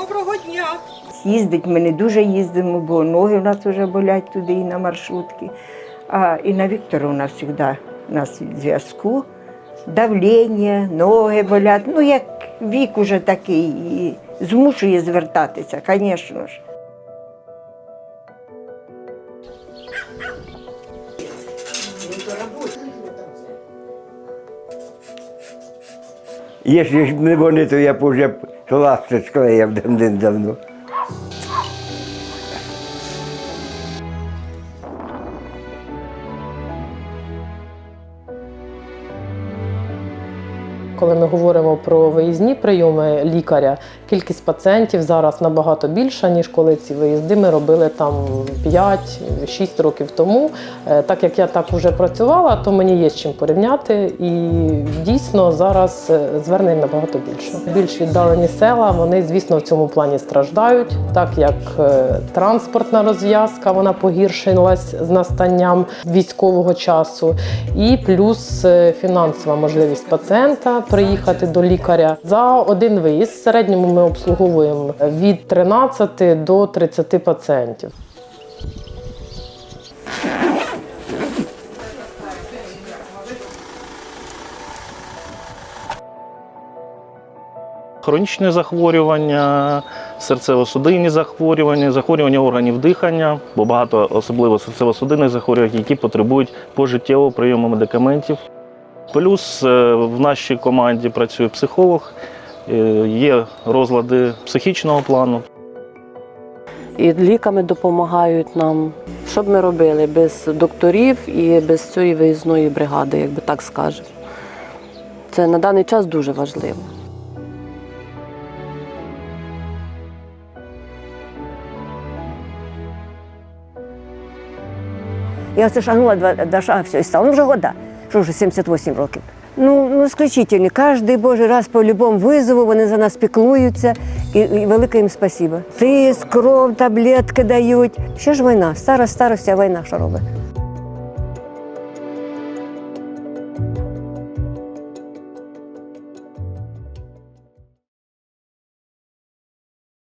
Доброго дня! Їздить ми не дуже їздимо, бо ноги у нас вже болять туди і на маршрутки. А і на Віктора у нас завжди у нас зв'язку. Давлення, ноги болять. Ну, як вік уже такий, і змушує звертатися, звісно ж. Якщо ж не вони, то я б уже ласти склеїв давним-давно. Коли ми говоримо про виїзні прийоми лікаря, кількість пацієнтів зараз набагато більша, ніж коли ці виїзди ми робили там 5-6 років тому. Е, Так як я так вже працювала, то мені є з чим порівняти. І дійсно зараз е, звернень набагато більше. Більш віддалені села, вони, звісно, в цьому плані страждають, так як е, транспортна розв'язка вона погіршилась з настанням військового часу, і плюс фінансова можливість пацієнта приїхати до лікаря. За один виїзд в середньому ми обслуговуємо від 13 до 30 пацієнтів. Хронічні захворювання, серцево-судинні захворювання, захворювання органів дихання, бо багато особливо серцево-судинних захворювань, які потребують пожиттєвого прийому медикаментів. Плюс е, в нашій команді працює психолог, е, є розлади психічного плану, і ліками допомагають нам. Що б ми робили без докторів і без цієї виїзної бригади, як би так скажемо. Це на даний час дуже важливо. Я оце шагнула до шага, все, і стало. Ну, вже года, що вже 78 років. Ну, ну исключительні. Кожен божий раз по будь-якому визову вони за нас піклуються. І, і велике їм спасибо. Тиск, кров, таблетки дають. Ще ж війна, стара старості, а війна що робить?